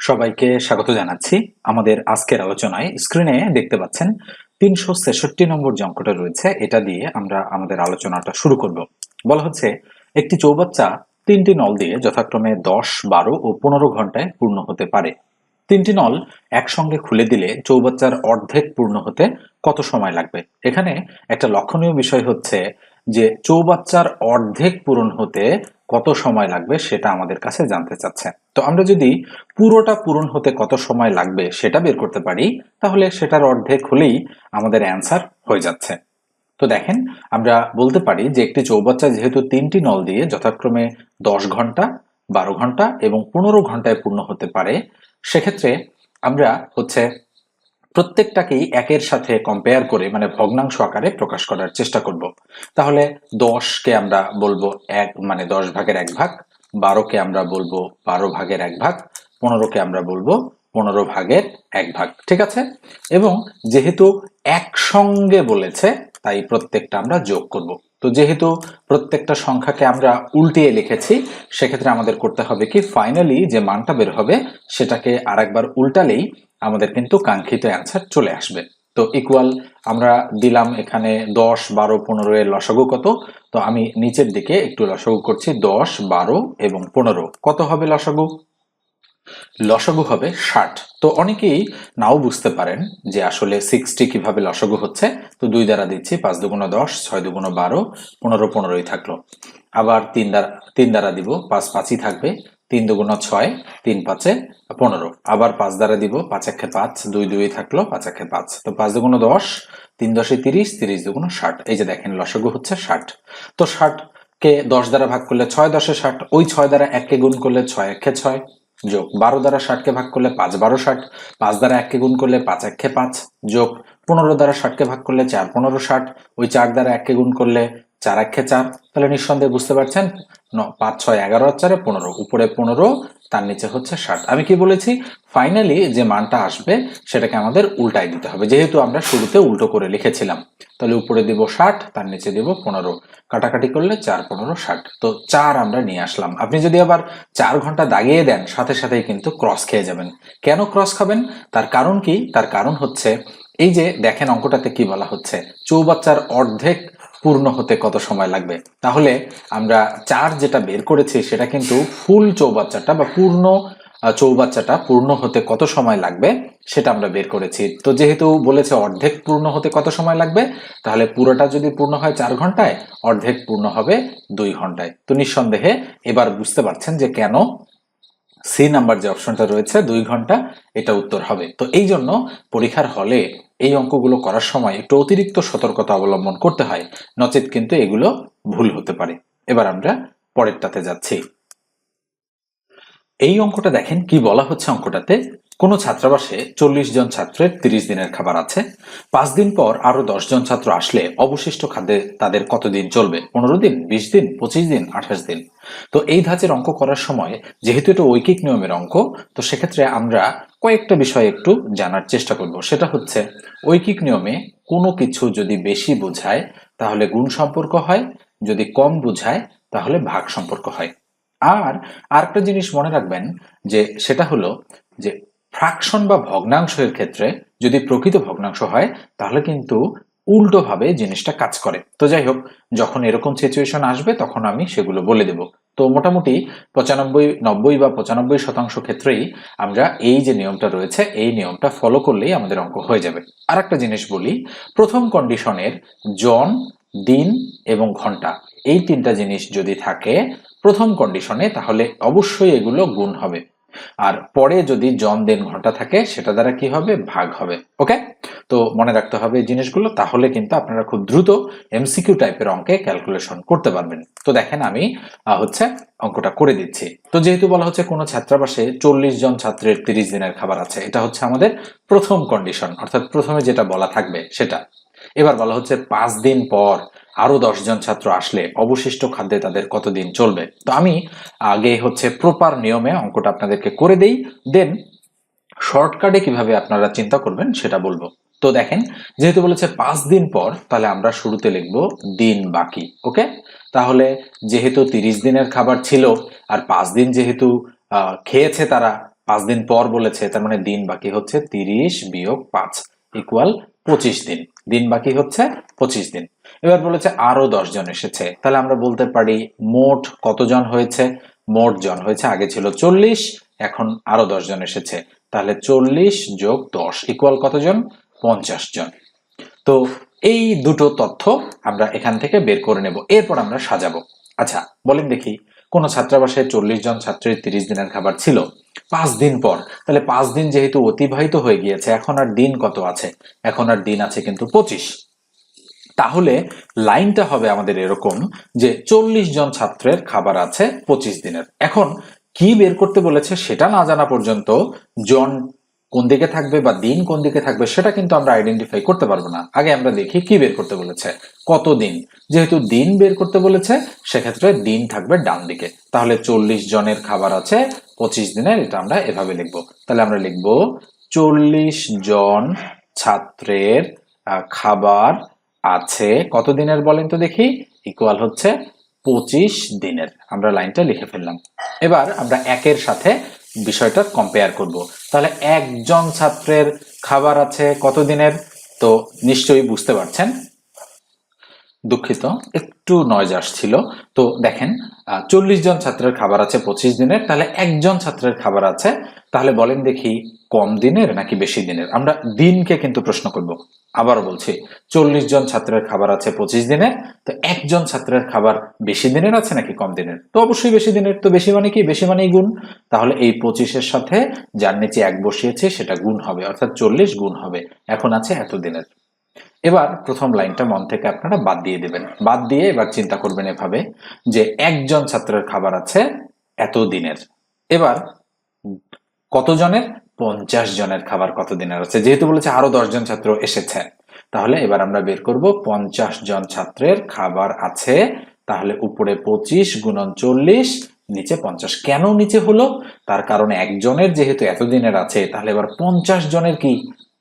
সবাইকে স্বাগত জানাচ্ছি আমাদের আজকের আলোচনায়। স্ক্রিনে দেখতে পাচ্ছেন তিনশো ছেষট্টি নম্বর যে অঙ্কটা রয়েছে। এটা দিয়ে আমরা আমাদের আলোচনাটা শুরু করব। বলা হচ্ছে, একটি চৌবাচ্চা তিনটি নল দিয়ে যথাক্রমে দশ, বারো ও পনেরো ঘন্টায় পূর্ণ হতে পারে। তিনটি নল একসঙ্গে খুলে দিলে চৌবাচ্চার অর্ধেক পূর্ণ হতে কত সময় লাগবে? এখানে একটা লক্ষণীয় বিষয় হচ্ছে যে চৌবাচ্চার অর্ধেক পূরণ হতে কত সময় লাগবে সেটা আমাদের কাছে জানতে চাচ্ছে। তো আমরা যদি পুরোটা পূরণ হতে কত সময় লাগবে সেটা বের করতে পারি, তাহলে সেটার অর্ধেক হলেই আমাদের অ্যান্সার হয়ে যাচ্ছে। তো দেখেন, আমরা বলতে পারি যে একটি চৌবাচ্চা যেহেতু তিনটি নল দিয়ে যথাক্রমে দশ ঘণ্টা, বারো ঘণ্টা এবং পনেরো ঘন্টায় পূর্ণ হতে পারে, সেক্ষেত্রে আমরা হচ্ছে প্রত্যেকটাকেই একের সাথে কম্পেয়ার করে মানে ভগ্নাংশ আকারে প্রকাশ করার চেষ্টা করব। তাহলে দশকে আমরা বলব এক মানে দশ ভাগের এক ভাগ বারোকে আমরা বলব বারো ভাগের এক ভাগ পনেরোকে আমরা বলব পনেরো ভাগের এক ভাগ, ঠিক আছে? এবং যেহেতু একসঙ্গে বলেছে, তাই প্রত্যেকটা আমরা যোগ করব। তো যেহেতু প্রত্যেকটা সংখ্যাকে আমরা উল্টিয়ে লিখেছি, সেক্ষেত্রে আমাদের করতে হবে কি? ফাইনালি যে মানটা বের হবে, সেটাকে আরেকবার উল্টালেই আমাদের কিন্তু কাঙ্ক্ষিত অ্যান্সার চলে আসবে। তো ইকুয়াল আমরা দিলাম এখানে দশ, বারো, পনেরো এর লসাগু কত? তো আমি নিচের দিকে একটু লসাগু করছি, দশ, বারো এবং পনেরো। কত হবে লসাগু? লসাগু হবে ষাট। তো অনেকেই নাও বুঝতে পারেন যে আসলে সিক্সটি কীভাবে লসগু হচ্ছে। তো দুই দ্বারা দিচ্ছি, পাঁচ দুগুণ দশ, ছয় দুগুণ বারো, পনেরো পনেরোই থাকল। আবার তিন দ্বারা তিন দ্বারা দিব, পাঁচ পাঁচই থাকবে, তিন দুগুণ ছয়, তিন পাঁচে পনেরো। আবার পাঁচ দ্বারা দিব, পাঁচ একে পাঁচ, দুই দুই থাকল, পাঁচ একে পাঁচ। তো পাঁচ দুগুণ দশ, তিন দশে তিরিশ তিরিশ দুগুণ ষাট। এই যে দেখেন, লসাগু হচ্ছে ষাট। তো ষাট কে দশ দ্বারা ভাগ করলে ছয় দশে ষাট, ওই ছয় দ্বারা এককে গুণ করলে ছয়, একে ছয়। যোগ বারো দ্বারা ষাটকে ভাগ করলে পাঁচ, বারো ষাট, পাঁচ দ্বারা এককে গুণ করলে পাঁচ, এককে পাঁচ, যোগ পনেরো দ্বারা ষাটকে ভাগ করলে চার, পনেরো ষাট, ওই চার দ্বারা এককে গুণ করলে চার একে চার তাহলে নিঃসন্দেহে বুঝতে পারছেন পাঁচ, ছয়, এগারো আর চারে পনেরো, উপরে পনেরো, তার নিচে হচ্ছে ষাট। আমি কি বলেছি? ফাইনালি যে মানটা আসবে, সেটাকে আমাদের উল্টাই দিতে হবে। যেহেতু আমরা শুরুতে উল্টো করে লিখেছিলাম, তাহলে উপরে দিব ষাট, তার নিচে দিব পনেরো। কাটাকাটি করলে চার, পনেরো, ষাট। তো চার আমরা নিয়ে আসলাম। আপনি যদি আবার চার ঘণ্টা দাগিয়ে দেন, সাথে সাথেই কিন্তু ক্রস খেয়ে যাবেন। কেন ক্রস খাবেন? তার কারণ কি? তার কারণ হচ্ছে, এই যে দেখেন অঙ্কটাতে কি বলা হচ্ছে, চৌবাচ্চার অর্ধেক পূর্ণ হতে কত সময় লাগবে? তাহলে আমরা চার যেটা বের করেছি, সেটা কিন্তু ফুল চৌবাচ্চাটা বা পূর্ণ চৌবাচ্চাটা পূর্ণ হতে কত সময় লাগবে, সেটা আমরা বের করেছি। তো যেহেতু বলেছে অর্ধেক পূর্ণ হতে কত সময় লাগবে, তাহলে পুরোটা যদি পূর্ণ হয় চার ঘন্টায়, অর্ধেক পূর্ণ হবে দুই ঘন্টায়। তো নিঃসন্দেহে এবার বুঝতে পারছেন যে কেন সি নাম্বার যে অপশনটা রয়েছে, দুই ঘণ্টা, এটা উত্তর হবে। তো এই জন্য পরীক্ষার হলে এই অঙ্কগুলো করার সময় একটু অতিরিক্ত সতর্কতা অবলম্বন করতে হয়, নচেত কিন্তু এগুলো ভুল হতে পারে। এবার আমরা পরেরটাতে যাচ্ছি। এই অঙ্কটা দেখেন কি বলা হচ্ছে অঙ্কটাতে? কোনো ছাত্রাবাসে চল্লিশ জন ছাত্রের তিরিশ দিনের খাবার আছে। পাঁচ দিন পর আরও দশ জন ছাত্র আসলে অবশিষ্ট খাদ্যে তাদের কতদিন চলবে? পনেরো দিন, বিশ দিন, পঁচিশ দিন, আঠাশ দিন। তো এই ধাঁচের অঙ্ক করার সময়, যেহেতু এটা ঐকিক নিয়মের অঙ্ক, তো সেক্ষেত্রে আমরা কয়েকটা বিষয় একটু জানার চেষ্টা করব। সেটা হচ্ছে, ঐকিক নিয়মে কোনো কিছু যদি বেশি বোঝায়, তাহলে গুণ সম্পর্ক হয়, যদি কম বোঝায়, তাহলে ভাগ সম্পর্ক হয়। আর আরেকটা জিনিস মনে রাখবেন, যে সেটা হলো, যে ফ্র্যাকশন বা ভগ্নাংশের ক্ষেত্রে যদি প্রকৃত ভগ্নাংশ হয়, তাহলে কিন্তু উল্টোভাবে জিনিসটা কাজ করে। তো যাই হোক, যখন এরকম সিচুয়েশন আসবে, তখন আমি সেগুলো বলে দেব। তো মোটামুটি পঁচানব্বই, নব্বই বা পঁচানব্বই শতাংশ ক্ষেত্রেই আমরা এই যে নিয়মটা রয়েছে, এই নিয়মটা ফলো করলেই আমাদের অঙ্ক হয়ে যাবে। আর একটা জিনিস বলি, প্রথম কন্ডিশনের জন, দিন এবং ঘণ্টা, এই তিনটা জিনিস যদি থাকে প্রথম কন্ডিশনে তাহলে অবশ্যই এগুলো গুণ হবে। আর পরে যদি জন দিন ঘণ্টা থাকে, সেটা দ্বারা কি হবে? ভাগ হবে। ওকে তো মনে রাখতে হবে এই জিনিসগুলো, তাহলে কিন্তু আপনারা খুব দ্রুত এমসিকিউ টাইপের অঙ্কে ক্যালকুলেশন করতে পারবেন। তো দেখেন আমি হচ্ছে অঙ্কটা করে দিচ্ছি। তো যেহেতু বলা হচ্ছে কোনো ছাত্রাবাসে চল্লিশ জন ছাত্রের তিরিশ দিনের খাবার আছে, এটা হচ্ছে আমাদের প্রথম কন্ডিশন অর্থাৎ প্রথমে যেটা বলা থাকবে সেটা। এবার বলা হচ্ছে পাঁচ দিন পর আরও দশ জন ছাত্র আসলে অবশিষ্ট খাদ্যে তাদের কতদিন চলবে। তো আমি আগে হচ্ছে প্রপার নিয়মে অঙ্কটা আপনাদেরকে করে দেই দেন শর্টকাটে কীভাবে আপনারা চিন্তা করবেন সেটা বলব। তো দেখেন, যেহেতু বলেছে পাঁচ দিন পর, তাহলে আমরা শুরুতে লিখব দিন বাকি, ওকে? তাহলে যেহেতু তিরিশ দিনের খাবার ছিল, আর পাঁচ দিন যেহেতু খেয়েছে তারা, পাঁচ দিন পর বলেছে, তার মানে দিন বাকি হচ্ছে তিরিশ বিয়োগ পাঁচ ইকুয়াল পঁচিশ দিন। দিন বাকি হচ্ছে পঁচিশ দিন। এবার বলেছে আরও দশ জন এসেছে। তাহলে আমরা বলতে পারি মোট কতজন হয়েছে? মোট জন হয়েছে, আগে ছিল চল্লিশ, এখন আরও দশ জন এসেছে। তাহলে চল্লিশ যোগ দশ ইকুয়াল কতজন? পঞ্চাশ জন। তো এই দুটো তথ্য আমরা এখান থেকে বের করে নেব। এরপর আমরা সাজাবো। আচ্ছা বলেন দেখি, কোন ছাত্রাবাসে চল্লিশ জন ছাত্রের তিরিশ দিনের খাবার ছিল? পাঁচ দিন পর। তাহলে পাঁচ দিন যেহেতু অতিবাহিত হয়ে গিয়েছে, এখন আর দিন কত আছে? এখন আর দিন আছে কিন্তু পঁচিশ। তাহলে লাইনটা হবে আমাদের এরকম যে চল্লিশ জন ছাত্রের খাবার আছে পঁচিশ দিনের। এখন কি বের করতে বলেছে সেটা না জানা পর্যন্ত জন কোন দিকে থাকবে বা দিন কোন দিকে থাকবে সেটা কিন্তু আমরা আইডেন্টিফাই করতে পারব না। আগে আমরা দেখি কি বের করতে বলেছে, কত দিন। যেহেতু দিন বের করতে বলেছে, সেক্ষেত্রে দিন থাকবে ডান দিকে। তাহলে চল্লিশ জনের খাবার আছে, পঁচিশ দিনের, এটা আমরা এভাবে লিখব। তাহলে আমরা লিখব চল্লিশ জন ছাত্রের খাবার আছে কত দিনের বলেন তো দেখি? ইকুয়াল হচ্ছে পঁচিশ দিনের। আমরা লাইনটা লিখে ফেললাম। এবার আমরা একের সাথে বিষয়টা কম্পেয়ার করব। তাহলে একজন ছাত্রের খাবার আছে কত দিনের তো নিশ্চয়ই বুঝতে পারছেন। দুঃখিত, একটু নয়েজ আসছিল। তো দেখেন চল্লিশ জন ছাত্রের খাবার আছে পঁচিশ দিনের, তাহলে একজন ছাত্রের খাবার আছে, তাহলে বলেন দেখি কম দিনের নাকি বেশি দিনের? আমরা দিনকে কিন্তু প্রশ্ন করব। আবারও বলছি, চল্লিশ জন ছাত্রের খাবার আছে পঁচিশ দিনের তো একজন ছাত্রের খাবার বেশি দিনের আছে নাকি কম দিনের? তো অবশ্যই বেশি দিনের। তো বেশি মানে কি? বেশি মানেই গুণ। তাহলে এই পঁচিশের সাথে যার নিচে এক বসিয়েছে, সেটা গুণ হবে, অর্থাৎ চল্লিশ গুণ হবে। এখন আছে এত দিনের। এবার প্রথম লাইনটা মন থেকে আপনারা বাদ দিয়ে দেবেন। বাদ দিয়ে এবার চিন্তা করবেন এভাবে যে একজন ছাত্রের খাবার আছে এত দিনের। এবার কতজনের? পঞ্চাশ জনের খাবার কত দিনের আছে? যেহেতু বলেছে আরও দশজন ছাত্র এসেছে। তাহলে এবার আমরা বের করব, পঞ্চাশ জন ছাত্রের খাবার আছে, তাহলে উপরে পঁচিশ গুণন চল্লিশ, নিচে পঞ্চাশ। কেন নিচে হলো? তার কারণে একজনের যেহেতু এত দিনের আছে, তাহলে এবার পঞ্চাশ জনের কি?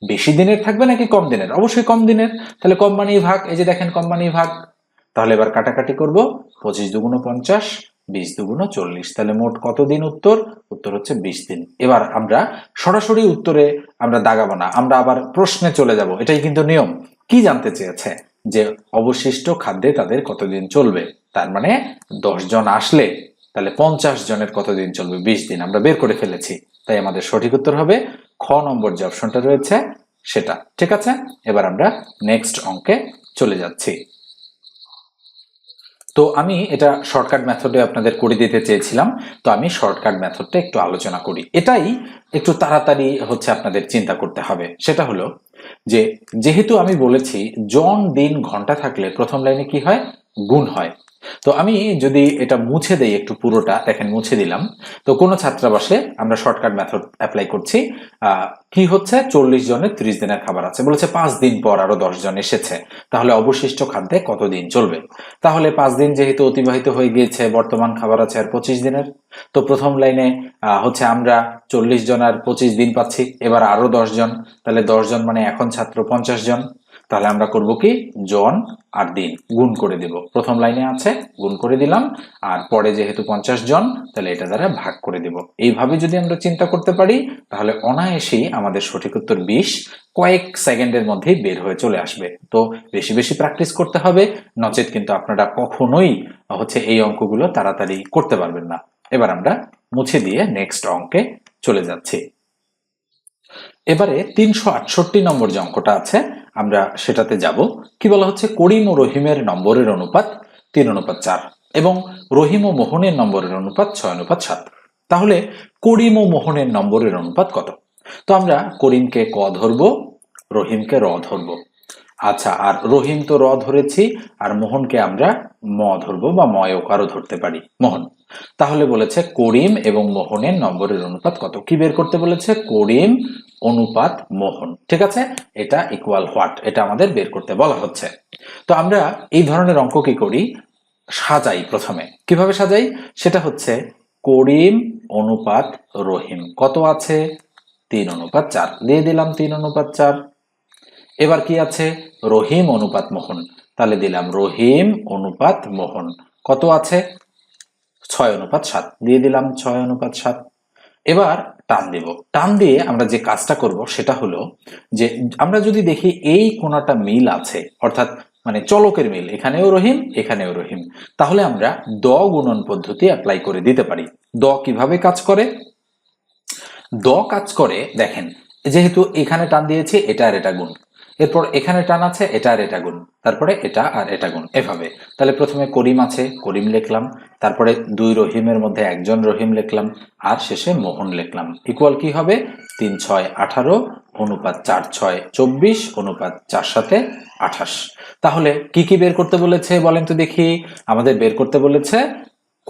বেশি দিনের থাকবে নাকি কম দিনের? অবশ্যই কম দিনের। তাহলে কম মানেই ভাগ। এই যে দেখেন, কম মানেই ভাগ। তাহলে এবার কাটাকাটি করব। পঁচিশ দুগুণ পঞ্চাশ, বিশ দুগুণ চল্লিশ। তাহলে মোট কত দিন উত্তর? উত্তর হচ্ছে বিশ দিন। এবার আমরা সরাসরি উত্তরে আমরা দাগাবো না। আমরা আবার প্রশ্নে চলে যাব। এটাই কিন্তু নিয়ম। কি জানতে চেয়েছে? যে অবশিষ্ট খাদ্যে তাদের কতদিন চলবে? তার মানে জন আসলে তাহলে পঞ্চাশ জনের কতদিন চলবে? বিশ দিন। আমরা বের করে ফেলেছি। তাই আমাদের সঠিক উত্তর হবে খ নম্বর যে অপশনটা রয়েছে, সেটা। ঠিক আছে? এবার আমরা নেক্সট অঙ্কে চলে যাচ্ছি। তো আমি এটা শর্টকাট মেথডে আপনাদের করে দিতে চেয়েছিলাম। তো আমি শর্টকাট মেথডটা একটু আলোচনা করি। এটাই একটু তাড়াতাড়ি হচ্ছে আপনাদের চিন্তা করতে হবে। সেটা হলো যে, যেহেতু আমি বলেছি জন দিন ঘণ্টা থাকলে প্রথম লাইনে কি হয়? গুণ হয়। তো আমি যদি এটা মুছে দেই একটু পুরোটা, দেখেন মুছে দিলাম। তো কোনো ছাত্রাবাসে আমরা শর্টকাট মেথড অ্যাপ্লাই করছি। কি হচ্ছে? চল্লিশ জনের ত্রিশ দিনের খাবার আছে। বলেছে পাঁচ দিন পর আরও দশ জন এসেছে। তাহলে অবশিষ্ট খাদ্যে কতদিন চলবে? তাহলে পাঁচ দিন যেহেতু অতিবাহিত হয়ে গিয়েছে, বর্তমান খাবার আছে আর পঁচিশ দিনের। তো প্রথম লাইনে হচ্ছে আমরা চল্লিশ জন আর পঁচিশ দিন পাচ্ছি। এবার আরও দশ জন। তাহলে দশ জন মানে এখন ছাত্র পঞ্চাশ জন। তাহলে আমরা করব কি? জন আর দিন। গুণ করে দেব। প্রথম লাইনে আছে, গুণ করে দিলাম। আর পরে যেহেতু পঞ্চাশ জন, তাহলে এটা দ্বারা ভাগ করে দেব। এইভাবে যদি আমরা চিন্তা করতে পারি, তাহলে অনায়াসেই আমাদের সঠিক উত্তর বিশ কয়েক সেকেন্ডের মধ্যেই বের হয়ে চলে আসবে। তো বেশি বেশি প্র্যাকটিস করতে হবে। নচেত কিন্তু আপনারা কখনোই হচ্ছে এই অঙ্কগুলো তাড়াতাড়ি করতে পারবেন না। এবার আমরা মুছে দিয়ে নেক্সট অঙ্কে চলে যাচ্ছি। এবারে তিনশো আটষট্টি নম্বর যে অঙ্কটা আছে আমরা সেটাতে যাব। কি বলা হচ্ছে? করিম ও রহিমের নম্বরের অনুপাত তিন, অনুপাত চার এবং রহিম ও মোহনের নম্বরের অনুপাত ছয়, অনুপাত সাত। তাহলে করিম ও মোহনের নম্বরের অনুপাত কত? তো আমরা করিমকে ক ধরব, রহিমকে র ধরবো। আচ্ছা আর রহিম তো র ধরেছি, আর মোহনকে আমরা ম ধরবো বা ময়কারও ধরতে পারি। মোহন, তাহলে বলেছে করিম এবং মোহনের নম্বরের অনুপাত কত? কি বের করতে বলেছে? করিম, অনুপাত, মোহন। ঠিক আছে? এটা ইকুয়াল হোয়াট এটা আমাদের বের করতে বলা হচ্ছে। তো আমরা এই ধরনের অঙ্ক কি করি? সাজাই প্রথমে। কীভাবে সাজাই? সেটা হচ্ছে করিম, অনুপাত, রহিম। কত আছে? তিন অনুপাত চার। দিয়ে দিলাম তিন অনুপাত চার। এবার কি আছে? রহিম অনুপাত মোহন। তাহলে দিলাম রহিম অনুপাত মোহন। কত আছে? ছয় অনুপাত সাত। দিয়ে দিলাম ছয় অনুপাত সাত। এবার টান দেব। টান দিয়ে আমরা যে কাজটা করব সেটা হলো যে আমরা যদি দেখি এই কোনাটা মিল আছে, অর্থাৎ মানে চলকের মিল, এখানেও রহিম এখানেও রহিম, তাহলে আমরা দ গুণন পদ্ধতি অ্যাপ্লাই করে দিতে পারি। দ কীভাবে কাজ করে? দ কাজ করে, দেখেন, যেহেতু এখানে টান দিয়েছি, এটা আর এটা গুণ। এরপর এখানে টান আছে, এটা আর এটা গুণ। তারপরে এটা আর এটা গুণ, এভাবে। তাহলে প্রথমে করিম আছে, করিম লিখলাম। তারপরে দুই রহিমের মধ্যে একজন রহিম লিখলাম। আর শেষে মোহন লিখলাম। ইকুয়াল কি হবে? তিন ছয় আঠারো, অনুপাত চার ছয় চব্বিশ, অনুপাত চার সাথে আঠাশ। তাহলে কি কি বের করতে বলেছে বলেন তো দেখি। আমাদের বের করতে বলেছে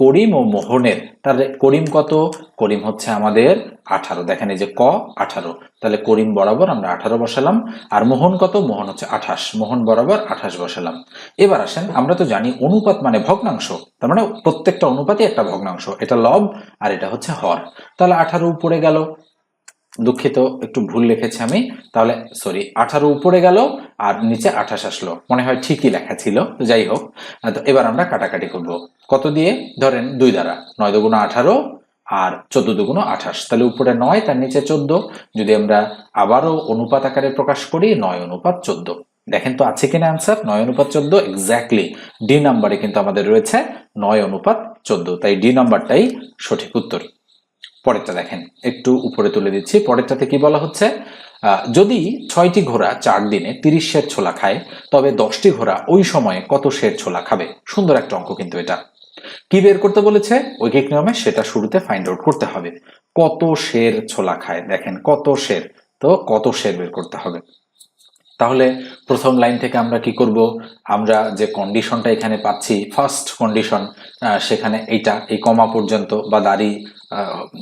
করিম ও মোহনের। তাহলে করিম কত? করিম হচ্ছে আমাদের আঠারো। দেখেন এই যে ক, আঠারো। তাহলে করিম বরাবর আমরা আঠারো বসালাম। আর মোহন কত? মোহন হচ্ছে আঠাশ। মোহন বরাবর আঠাশ বসালাম। এবার আসেন, আমরা তো জানি অনুপাত মানে ভগ্নাংশ। তার মানে প্রত্যেকটা অনুপাতই একটা ভগ্নাংশ। এটা লব আর এটা হচ্ছে হর। তাহলে আঠারো উপরে গেল। দুঃখিত, একটু ভুল লিখেছি আমি। তাহলে সরি আঠারো উপরে গেল আর নিচে আঠাশ আসলো। মনে হয় ঠিকই লেখা ছিল যাই হোক। তো এবার আমরা কাটাকাটি করব। কত দিয়ে? ধরেন দুই দ্বারা, নয় দুগুণ আঠারো আর চোদ্দ দুগুণ আঠাশ। তাহলে উপরে নয়, তার নিচে চোদ্দ। যদি আমরা আবারও অনুপাত আকারে প্রকাশ করি, নয় অনুপাত চোদ্দ। দেখেন তো আছে কিনা অ্যান্সার নয় অনুপাত চোদ্দ এক্স্যাক্টলি ডি নাম্বারে কিন্তু আমাদের রয়েছে নয় অনুপাত চোদ্দ। তাই ডি নাম্বারটাই সঠিক উত্তর। পরেরটা দেখেন, একটু উপরে তুলে দিচ্ছি। পরেরটাতে কি বলা হচ্ছে? যদি ছয়টি ঘোড়া চার দিনে তিরিশ শের ছোলা খায়, তবে দশটি ঘোড়া ওই সময়ে কত শের ছোলা খাবে? সুন্দর একটা অঙ্ক কিন্তু এটা। কি বের করতে বলেছে? ঐকিক নিয়মে সেটা শুরুতে ফাইন্ড আউট করতে হবে। কত শের ছোলা খায়? দেখেন, কত শের তো কত শের বের করতে হবে। তাহলে প্রথম লাইন থেকে আমরা কি করব? আমরা যে কন্ডিশনটা এখানে পাচ্ছি ফার্স্ট কন্ডিশন সেখানে এইটা, এই কমা পর্যন্ত বা দাড়ি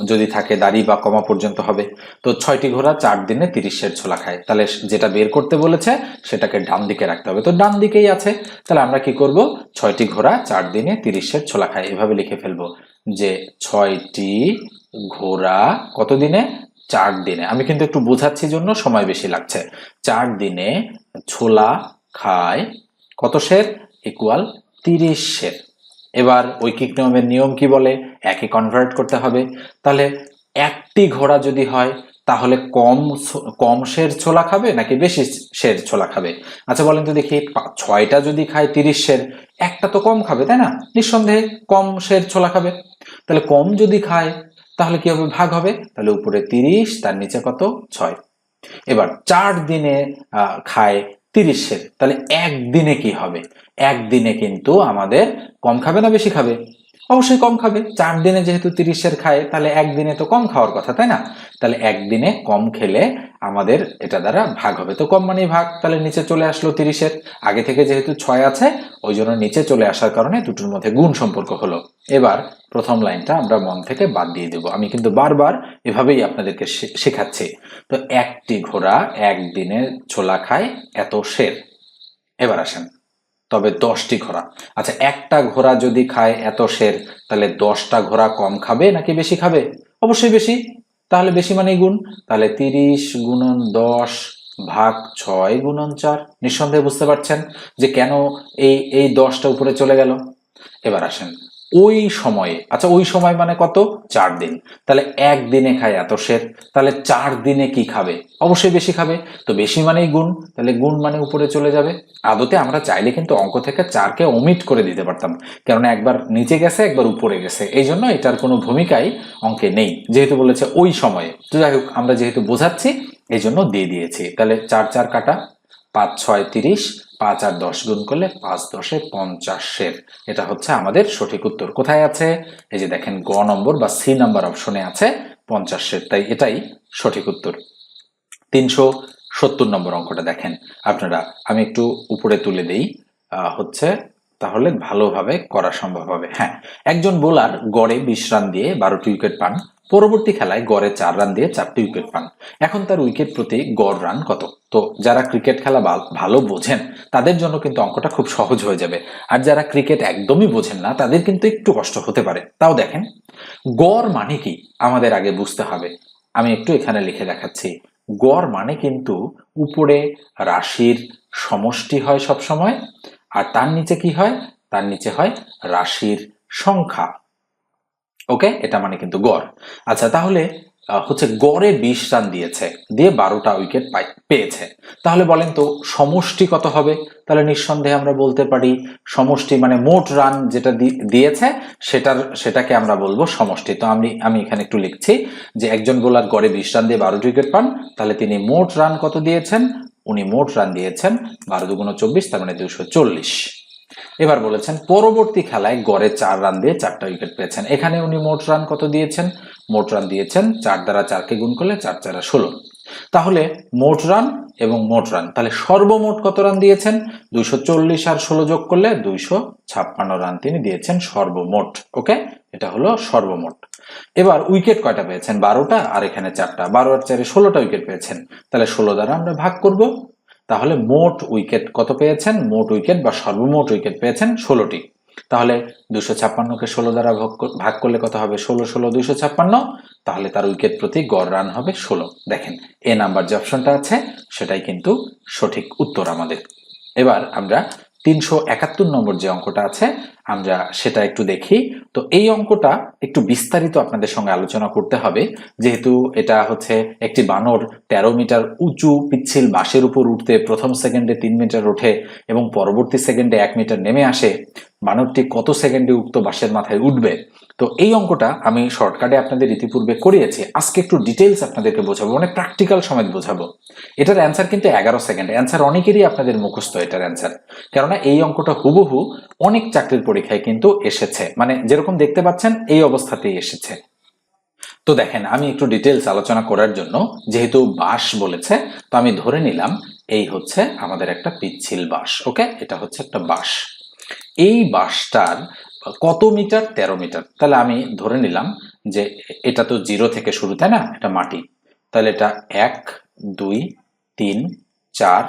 যদি থাকে দাড়ি বা কমা পর্যন্ত হবে। তো ছয়টি ঘোড়া চার দিনে তিরিশের ছোলা খায়। তাহলে যেটা বের করতে বলেছে, সেটাকে ডান দিকে রাখতে হবে। তো ডান দিকেই আছে। তাহলে আমরা কি করব? ছয়টি ঘোড়া চার দিনে তিরিশের ছোলা খায়। এভাবে লিখে ফেলব যে ছয়টি ঘোড়া কত দিনে? চার দিনে। আমি কিন্তু একটু বোঝাচ্ছি জন্য সময় বেশি লাগছে। চার দিনে ছোলা খায় কত শের ইকুয়াল তিরিশ শের এবার ঐকিক নিয়মের নিয়ম কি বলে? একে কনভার্ট করতে হবে। তাহলে একটি ঘোড়া যদি হয়, তাহলে কম কম শের ছোলা খাবে নাকি বেশি শের ছোলা খাবে? আচ্ছা বলেন তো দেখি ছয়টা যদি খায় তিরিশ শের একটা তো কম খাবে, তাই না? নিঃসন্দেহে কম শের ছোলা খাবে। তাহলে কম যদি খায়, তাহলে কি হবে? ভাগ হবে। তাহলে উপরে তিরিশ, তার নিচে কত? ছয়। এবার চার দিনে খায় তিরিশের তাহলে একদিনে কি হবে? একদিনে কিন্তু আমাদের কম খাবে না বেশি খাবে? অবশ্যই কম খাবে। চার দিনে যেহেতু তিরিশের খায়, তাহলে একদিনে তো কম খাওয়ার কথা, তাই না? তাহলে একদিনে কম খেলে আমাদের এটা দ্বারা ভাগ হবে। তো কম মানেই ভাগ। তাহলে নিচে চলে আসলো তিরিশের। আগে থেকে যেহেতু ছয় আছে, ওই জন্য নিচে চলে আসার কারণে দুটোর মধ্যে গুণ সম্পর্ক হলো। এবার প্রথম লাইনটা আমরা মন থেকে বাদ দিয়ে দেব। আমি কিন্তু বারবার এভাবেই আপনাদেরকে শেখাচ্ছি। তো একটি ঘোড়া একদিনে ছোলা খায়, এত শের এবার আসেন। তবে দশটি ঘোড়া। আচ্ছা একটা ঘোড়া যদি খায় এত শের তাহলে দশটা ঘোড়া কম খাবে নাকি বেশি খাবে? অবশ্যই বেশি। তাহলে বেশি মানেই গুণ। তাহলে তিরিশ গুণন দশ ভাগ ছয় গুণন চার। নিঃসন্দেহে বুঝতে পারছেন যে কেন এই এই দশটা উপরে চলে গেল। এবার আসেন। ওই সময়ে আচ্ছা ওই সময় মানে কত? চার দিন। তাহলে একদিনে খায় এত শের তাহলে চার দিনে কি খাবে? অবশ্যই বেশি খাবে। তো বেশি মানেই গুণ, তাহলে গুণ মানে উপরে চলে যাবে। আদতে আমরা চাইলে কিন্তু অঙ্ক থেকে চারকে অমিট করে দিতে পারতাম। কেননা একবার নিচে গেছে, একবার উপরে গেছে। এই জন্য এটার কোনো ভূমিকাই অঙ্কে নেই, যেহেতু বলেছে ওই সময়ে। তো যাই হোক, আমরা যেহেতু বোঝাচ্ছি, এই জন্য দিয়ে দিয়েছি। তাহলে চার চার কাটা, পাঁচ, ছয়, তিরিশ পাঁচ আর দশ গুণ করলে পাঁচ দশে পঞ্চাশের। এটা হচ্ছে আমাদের সঠিক উত্তর। কোথায় আছে? এই যে দেখেন, গ নম্বর বা সি নাম্বার অপশনে আছে পঞ্চাশের। তাই এটাই সঠিক উত্তর। তিনশো সত্তর নম্বর অঙ্কটা দেখেন। আপনারা, আমি একটু উপরে তুলে দেই। হচ্ছে তাহলে ভালোভাবে করা সম্ভব হবে। হ্যাঁ একজন বোলার গড়ে বিশ রান দিয়ে বারোটি উইকেট পান, পরবর্তী খেলায় গড়ে চার রান দিয়ে চারটি উইকেট পান। এখন তার উইকেট প্রতি গড় রান কত? তো যারা ক্রিকেট খেলা ভালো বোঝেন, তাদের জন্য কিন্তু অঙ্কটা খুব সহজ হয়ে যাবে। আর যারা ক্রিকেট একদমই বোঝেন না, তাদের কিন্তু একটু কষ্ট হতে পারে। তাও দেখেন, গড় মানে কি? আমাদের আগে বুঝতে হবে। আমি একটু এখানে লিখে দেখাচ্ছি। গড় মানে কিন্তু উপরে রাশির সমষ্টি হয় সব সময় আর তার নিচে কি হয়? তার নিচে হয় রাশির সংখ্যা। ওকে এটা মানে কিন্তু গড়। আচ্ছা তাহলে হচ্ছে গড়ে বিশ রান দিয়েছে, দিয়ে বারোটা উইকেট পাই, পেয়েছে। তাহলে বলেন তো, সমষ্টি কত হবে? তাহলে নিঃসন্দেহে আমরা বলতে পারি, সমষ্টি মানে মোট রান যেটা দিয়েছে, সেটার, সেটাকে আমরা বলব সমষ্টি। তো আমি আমি এখানে একটু লিখছি যে, একজন বোলার গড়ে বিশ রান দিয়ে বারোটি উইকেট পান, তাহলে তিনি মোট রান কত দিয়েছেন? উনি মোট রান দিয়েছেন বারো দুগুণ চব্বিশ, তার মানে দুশো চল্লিশ। এবার বলেছেন, পরবর্তী খেলায় গড়ে চার রান দিয়ে চারটা উইকেট পেয়েছেন। এখানে উনি মোট রান কত দিয়েছেন? মোট রান দিয়েছেন চার দ্বারা চারকে গুণ করলে চার চারা ষোলো। তাহলে মোট রান এবং মোট রান, তাহলে সর্বমোট কত রান দিয়েছেন? দুইশো চল্লিশ আর ষোলো যোগ করলে দুইশো ছাপ্পান্ন রান তিনি দিয়েছেন সর্বমোট, ওকে? এটা হলো সর্বমোট। এবার উইকেট কয়টা পেয়েছেন? বারোটা আর এখানে চারটা। বারো আর চারে ষোলোটা উইকেট পেয়েছেন। তাহলে ষোলো দ্বারা আমরা ভাগ করব। তাহলে মোট উইকেট কত পেয়েছেন? মোট উইকেট বা সর্বমোট উইকেট পেয়েছেন ষোলোটি। তাহলে দুশো ছাপ্পান্নকে ষোলো দ্বারা ভাগ কর- ভাগ করলে কত হবে? ষোলো ষোলো দুইশো ছাপ্পান্ন। তাহলে তার উইকেট প্রতি গড় রান হবে ষোলো। দেখেন, এ নাম্বার যে অপশনটা আছে, সেটাই কিন্তু সঠিক উত্তর আমাদের। এবার আমরা তিনশো একাত্তর নম্বর যে অঙ্কটা আছে, আমরা সেটা একটু দেখি। তো এই অঙ্কটা একটু বিস্তারিত আপনাদের সঙ্গে আলোচনা করতে হবে। যেহেতু এটা হচ্ছে একটি বানর, তেরো মিটার উঁচু পিচ্ছিল বাঁশের উপর উঠতে প্রথম সেকেন্ডে তিন মিটার ওঠে এবং পরবর্তী সেকেন্ডে এক মিটার নেমে আসে। বানরটি কত সেকেন্ডে উক্ত বাঁশের মাথায় উঠবে? তো এই অঙ্কটা আমি শর্টকাটে আপনাদের ইতিপূর্বে করিয়েছি। আজকে একটু ডিটেলস আপনাদেরকে বোঝাবো মানে প্র্যাকটিক্যাল সমেত বোঝাবো। এটার অ্যান্সার কিন্তু এগারো সেকেন্ড অ্যান্সার অনেকেরই আপনাদের মুখস্থ এটার অ্যান্সার কেননা এই অঙ্কটা হুবহু অনেক চাকরির পরীক্ষায় কিন্তু এসেছে মানে যেরকম দেখতে পাচ্ছেন এই অবস্থাতেই এসেছে। তো দেখেন, আমি একটু ডিটেলস আলোচনা করার জন্য, যেহেতু বাস বলেছে, তো আমি ধরে নিলাম এই হচ্ছে আমাদের একটা পিচ্ছিল বাস ওকে এটা হচ্ছে একটা বাস এই বাঁশটার কত মিটার? তেরো মিটার। তাহলে আমি ধরে নিলাম যে এটা তো জিরো থেকে শুরু, তাই না? এটা মাটি। তাহলে এটা এক, দুই, তিন, চার,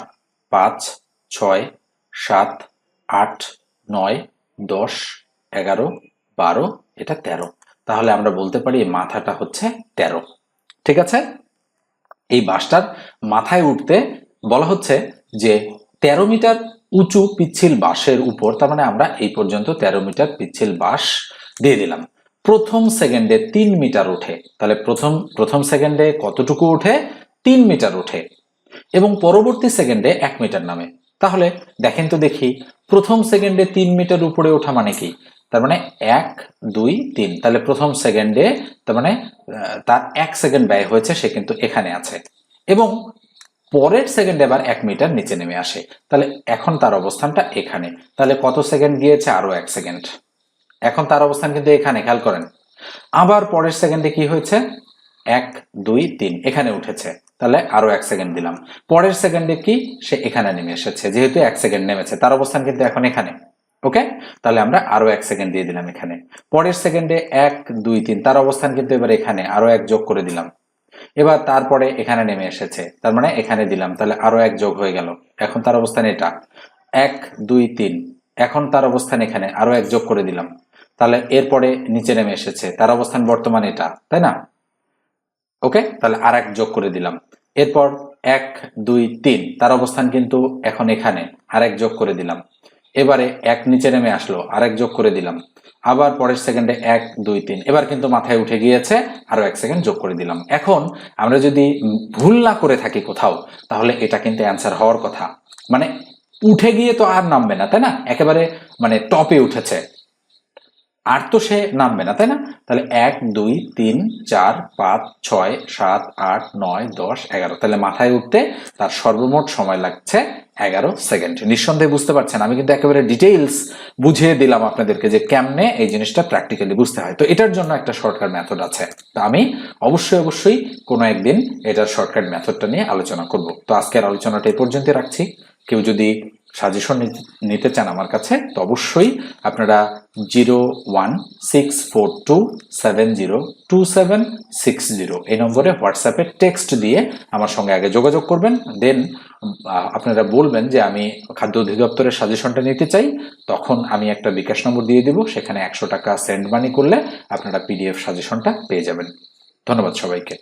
পাঁচ, ছয়, সাত, আট, নয়, দশ, এগারো, বারো, এটা তেরো। তাহলে আমরা বলতে পারি মাথাটা হচ্ছে তেরো। ঠিক আছে? এই বাসটার মাথায় উঠতে বলা হচ্ছে যে তেরো মিটার উঁচু পিচ্ছিল বাঁশের উপর, তার মানে আমরা এই পর্যন্ত তেরো মিটার পিচ্ছিল বাঁশ দিয়ে দিলাম। প্রথম সেকেন্ডে তিন মিটার ওঠে তাহলে প্রথম প্রথম সেকেন্ডে কতটুকু ওঠে তিন মিটার ওঠে এবং পরবর্তী সেকেন্ডে এক মিটার নামে। তাহলে দেখেন তো দেখি, প্রথম সেকেন্ডে তিন মিটার উপরে ওঠা মানে কি? তার মানে এক, দুই, তিন। তাহলে প্রথম সেকেন্ডে তার মানে তার এক সেকেন্ড ব্যয় হয়েছে, সে কিন্তু এখানে আছে। এবং পরের সেকেন্ডে আবার এক মিটার নিচে নেমে আসে। তাহলে এখন তার অবস্থানটা এখানে। তাহলে কত সেকেন্ড গিয়েছে? আরও এক সেকেন্ড। এখন তার অবস্থান কিন্তু এখানে, খেয়াল করেন। আবার পরের সেকেন্ডে কি হয়েছে? এক, দুই, তিন, এখানে উঠেছে। তাহলে আরও এক সেকেন্ড দিলাম। পরের সেকেন্ডে কি? সে এখানে নেমে এসেছে। যেহেতু এক সেকেন্ড নেমেছে, তার অবস্থান কিন্তু এখন এখানে। ওকে? তাহলে আমরা আরও এক সেকেন্ড দিয়ে দিলাম এখানে। পরের সেকেন্ডে এক, দুই, তিন, তার অবস্থান কিন্তু এবার এখানে। আরও এক যোগ করে দিলাম। এবার তারপরে এখানে নেমে এসেছে। তার মানে এখানে দিলাম। তাহলে আরও এক যোগ হয়ে গেল। এখন তার অবস্থান এটা। এক, দুই, তিন। এখন তার অবস্থান এখানে। আরও এক যোগ করে দিলাম। তাহলে এরপরে নিচে নেমে এসেছে। তার অবস্থান বর্তমান এটা। তাই না? ওকে? তাহলে আর এক যোগ করে দিলাম। এরপর এক, দুই, তিন। তার অবস্থান কিন্তু এখন এখানে। আর এক যোগ করে দিলাম। এবারে এক নিচে নেমে আসলো, আরেক যোগ করে দিলাম। আবার পরের সেকেন্ডে এক, দুই, তিন। এবার কিন্তু মাথায় উঠে গিয়েছে, আরও এক সেকেন্ড যোগ করে দিলাম। এখন আমরা যদি ভুল না করে থাকি কোথাও, তাহলে এটা কিন্তু অ্যান্সার হওয়ার কথা। মানে উঠে গিয়ে তো আর নামবে না, তাই না? একেবারে মানে টপে উঠেছে। আর তো সে নামবে না, তাই না? তাহলে এক, দুই, তিন, চার, পাঁচ, ছয়, সাত, আট, নয়, দশ, এগারো। তাহলে মাথায় উঠতে তার সর্বমোট সময় লাগছে এগারো সেকেন্ড। নিঃসন্দেহে বুঝতে পারছেন, আমি কিন্তু একেবারে ডিটেইলস বুঝিয়ে দিলাম আপনাদেরকে যে কেমনে এই জিনিসটা প্র্যাকটিক্যালি বুঝতে হয়। তো এটার জন্য একটা শর্টকাট মেথড আছে। তো আমি অবশ্যই অবশ্যই কোনো একদিন এটার শর্টকাট মেথডটা নিয়ে আলোচনা করব। তো আজকের আলোচনাটা এই পর্যন্ত রাখছি। কেউ যদি সাজেশন নিতে চান আমার কাছে, তো অবশ্যই আপনারা zero one six four two seven zero two seven six zero এই নম্বরে হোয়াটসঅ্যাপে টেক্সট দিয়ে আমার সঙ্গে আগে যোগাযোগ করবেন। দেন আপনারা বলবেন যে আমি খাদ্য অধিদপ্তরের সাজেশনটা নিতে চাই, তখন আমি একটা বিকাশ নম্বর দিয়ে দিব, সেখানে একশো টাকা সেন্ড মানি করলে আপনারা পিডিএফ সাজেশনটা পেয়ে যাবেন। ধন্যবাদ সবাইকে।